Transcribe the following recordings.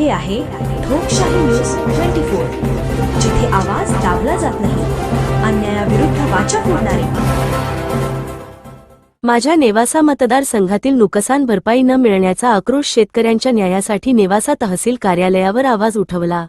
हे आहे लोकशाही न्यूज ट्वेंटी फोर जिथे आवाज दाबला जात नाही अन्यायाविरुद्ध वाचा फोडणारे. माझ्या नेवासा मतदारसंघातील नुकसान भरपाई न मिळण्याचा आक्रोश शेतकऱ्यांच्या न्यायासाठी नेवासा तहसील कार्यालयावर आवाज उठवला.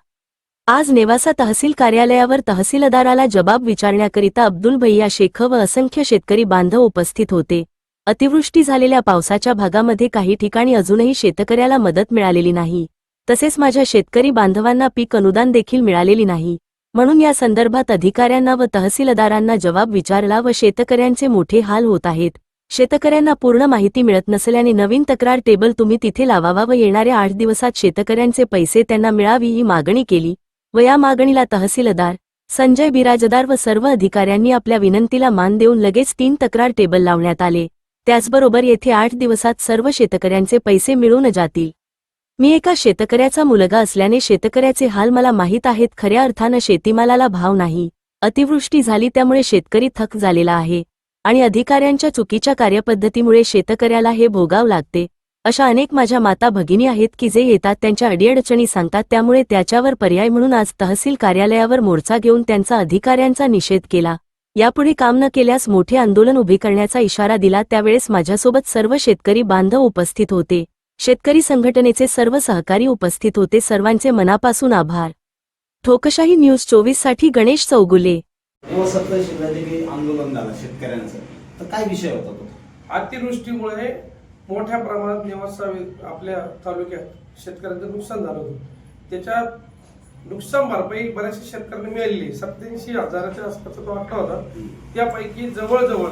आज नेवासा तहसील कार्यालयावर तहसीलदाराला जबाब विचारण्याकरिता अब्दुल भैया शेख व असंख्य शेतकरी बांधव उपस्थित होते. अतिवृष्टी झालेल्या पावसाच्या भागामध्ये काही ठिकाणी अजूनही शेतकऱ्याला मदत मिळालेली नाही. तसेच माझ्या शेतकरी बांधवांना पीक अनुदान देखील मिळालेली नाही. म्हणून या संदर्भात अधिकाऱ्यांना व तहसीलदारांना जबाब विचारला व शेतकऱ्यांचे मोठे हाल होत आहेत. शेतकऱ्यांना पूर्ण माहिती मिळत नसल्याने नवीन तक्रार टेबल तुम्ही तिथे लावावा व येणाऱ्या आठ दिवसात शेतकऱ्यांचे पैसे त्यांना मिळावी ही मागणी केली व या मागणीला तहसीलदार संजय बिराजदार व सर्व अधिकाऱ्यांनी आपल्या विनंतीला मान देऊन लगेच तीन तक्रार टेबल लावण्यात आले. त्याचबरोबर येथे आठ दिवसात सर्व शेतकऱ्यांचे पैसे मिळून जातील. मी एका शेतकऱ्याचा मुलगा असल्याने शेतकऱ्याचे हाल मला माहीत आहेत. खऱ्या अर्थानं शेतीमालाला भाव नाही. अतिवृष्टी झाली त्यामुळे शेतकरी थक झालेला आहे. आणि अधिकाऱ्यांच्या चुकीच्या कार्यपद्धतीमुळे शेतकऱ्याला हे भोगाव लागते. अशा अनेक माझ्या माता भगिनी आहेत की जे येतात त्यांच्या अडीअडचणी सांगतात त्यामुळे त्याच्यावर पर्याय म्हणून आज तहसील कार्यालयावर मोर्चा घेऊन त्यांचा अधिकाऱ्यांचा निषेध केला. यापुढे काम न केल्यास मोठे आंदोलन उभे करण्याचा इशारा दिला. त्यावेळेस माझ्यासोबत सर्व शेतकरी बांधव उपस्थित होते. शेतकरी संघटनेचे सर्व सहकारी उपस्थित होते. सर्वांचे मनापासून आभार. ठोकशाही न्यूज चोवीससाठी गणेश चौगुले. आंदोलन झालं शेतकऱ्यांचं. तर काय विषय होता तो? अतिवृष्टीमुळे मोठ्या प्रमाणात नेवासा आपल्या तालुक्यात शेतकऱ्यांचं नुकसान झालं होतं. त्याच्यात नुकसान भरपाई बऱ्याचशा शेतकऱ्यांना मिळालेली सत्याऐंशी हजाराच्या आसपासचा तो आकडा होता. त्यापैकी जवळजवळ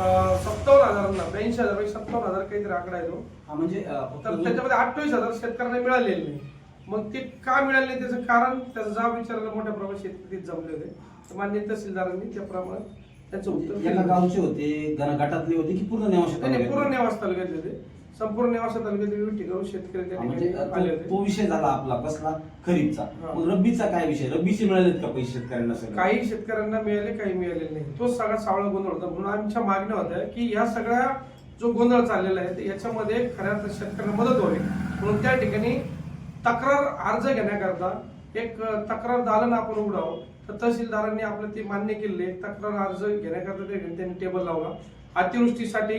सत्तावन्न हजारांना ब्याऐंशी हजार सत्तावन्न हजार काहीतरी आकडा आहे तो. हा म्हणजे अं, फक्त तर त्याच्यामध्ये अठ्ठावीस हजार शेतकऱ्यांना मिळालेले नाही. मग ते का मिळाले नाही त्याचं कारण? त्याचा जाब विचारायला मोठ्या प्रमाणात शेतकरी जमले होते. तर मान्य तहसीलदारांनी त्या प्रमाणात त्यांचं उत्तर एका दिलं. गावचे होते गण- गटातले होते की पूर्ण नेवाशा नाही नाही, पूर्ण तालुक्यातले? नेवास तालुक्यातले होते. संपूर्ण नेवासा तालुक्यात विविध ठिकाणून शेतकरी त्या म्हणजे ठिकाणी आले तो- होते विषय झाला आपला कसला? खरीपचा. हा. मग रब्बीचा काय विषय? रब्बीचे मिळालेत का पैसे शेतकऱ्यांना सगळे? काही शेतकऱ्यांना मिळाले काही मिळाले नाही. तो सगळा सावळा गोंधळ होता. म्हणून आमच्या मागण्या होत्या की या सगळ्या जो गोंधळ चाललेला आहे ते याच्यामध्ये खऱ्या अर्थात शेतकऱ्यांना मदत व्हावी. म्हणून त्या ठिकाणी तक्रार अर्ज घेण्याकरता एक अं, तक्रार दालन आपण उघडावं. तर तहसीलदारांनी आपलं ते मान्य केलेले. एक तक्रार अर्ज घेण्याकरता ते त्यांनी टेबल लावला. अतिवृष्टीसाठी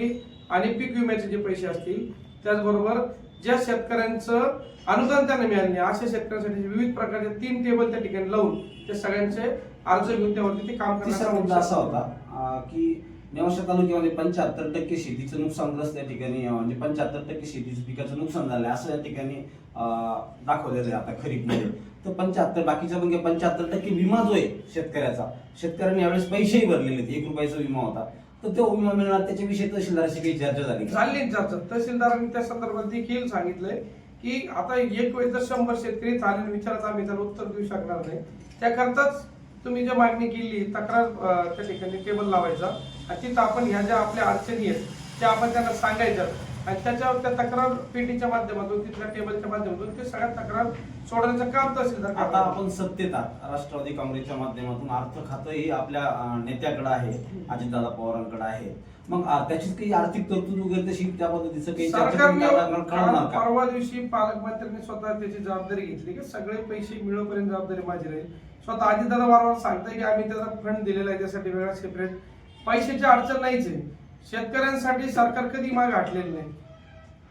आणि पीक विम्याचे जे पैसे असतील त्याचबरोबर ज्या शेतकऱ्यांचं अनुदान त्यांना मिळालं अशा शेतकऱ्यांसाठी विविध प्रकारचे तीन टेबल त्या ठिकाणी लावून ते सगळ्यांचे अर्ज घेऊन त्यावरती ते काम तिसरा मुद्दा असा होता की नेवाशा तालुक्यामध्ये पंच्याहत्तर टक्के शेतीचं नुकसानग्रस्त या ठिकाणी म्हणजे पंच्याहत्तर टक्के शेतीचं पिकाचं नुकसान झालंय असं या ठिकाणी दाखवलेलं आहे आता खरीपमध्ये. तर पंच्याहत्तर बाकीच्या पण पंच्याहत्तर टक्के विमा जो आहे शेतकऱ्याचा शेतकऱ्यांनी यावेळेस पैसेही भरलेले आहेत एक रुपयाचा विमा होता. तर तो विमा मिळणार त्याच्याविषयी तहसीलदाराशी काही चर्चा झाली का? झाली चर्चा तहसीलदारांनी त्या संदर्भात देखील सांगितलंय की आता एक वेळेस जर शंभर शेतकरी चालेल विचारात आम्ही त्याला उत्तर देऊ शकणार नाही. त्याकरताच तुम्ही जी मागणी केली तक्रार अं, त्या ठिकाणी टेबल लावायचा. आणि तिथं आपण ह्या ज्या आपल्या अडचणी आहेत त्या आपण त्यांना सांगायच्या आणि त्याच्यावर त्या तक्रार पेटीच्या माध्यमातून तिथल्या टेबलच्या माध्यमातून ते सगळ्या तक्रार सोडवण्याचं काम तहसीलदार आता. आपण सत्तेत आहात. राष्ट्रवादी काँग्रेसच्या माध्यमातून अर्थ खातंही आपल्या अं, नेत्याकडे आहे अजितदादा पवारांकडे आहे मग अं, त्याची काही आर्थिक तरतूद वगैरे तशी त्या पद्धतीचं काही चर्चा सरकारने का? परवा दिवशी पालकमंत्र्यांनी स्वतः त्याची जबाबदारी घेतली की सगळे पैसे मिळवपर्यंत जबाबदारी माझी राहील स्वतः अजितदादा वारंवार सांगताय की आम्ही त्याचा फंड दिलेला आहे त्यासाठी वेगळा सेपरेट पैशाची अडचण नाहीच आहे शेतकऱ्यांसाठी सरकार कधी माग आटलेलं नाही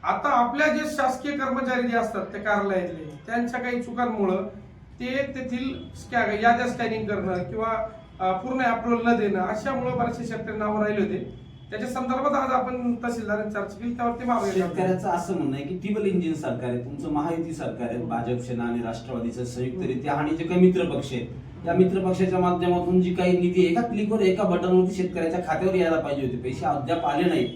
आता आपल्या जे शासकीय कर्मचारी जे असतात त्या कार्यालयातले त्यांच्या काही चुकांमुळं ते तेथील याद्या स्कॅनिंग करणं किंवा पूर्ण अप्रुव्हल न देणं अशामुळे बरेचसे शेतकरी नावं राहिले होते त्याच्या संदर्भात आज आपण तहसीलदार चर्चा केली त्यावरती मागणी केली. शेतकऱ्याचं असं म्हणणं आहे की टिबल इंजिन सरकार आहे तुमचं महायुती सरकार आहे भाजप सेना आणि राष्ट्रवादीचं संयुक्तरित्या आणि जे काही मित्र पक्ष आहेत या मित्र पक्षाच्या माध्यमातून जी काही निधी एका क्लिकवर एका बटनवरती शेतकऱ्याच्या खात्यावर यायला पाहिजे होते. पैसे अद्याप आले नाहीत.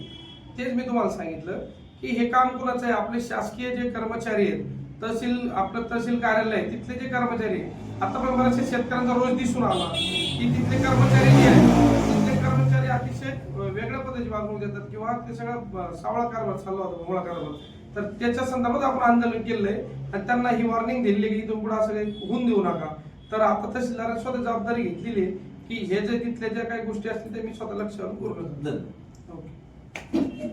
तेच मी तुम्हाला सांगितलं की हे काम कुणाचं आहे? आपले शासकीय जे कर्मचारी आहेत तहसील आपलं तहसील कार्यालय तिथले जे कर्मचारी आता पण बऱ्याचशा शेतकऱ्यांचा रोज दिसून आला की तिथले कर्मचारी जे आहेत तिथले कर्मचारी अतिशय वेगळ्या पद्धतीची वागणूक देतात किंवा ते सगळं सावळा कारभार चालला होता भोवळा कारभार. तर त्याच्या संदर्भात आपण आंदोलन केलंय आणि त्यांना ही वॉर्निंग दिली की इथून पुढे असं काही होऊन देऊ नका. तर आता तहसीलदारांनी स्वतः जबाबदारी घेतलेली आहे की हे जे तिथल्या ज्या काही गोष्टी असतील ते मी स्वतः लक्षात पूर्ण. ओके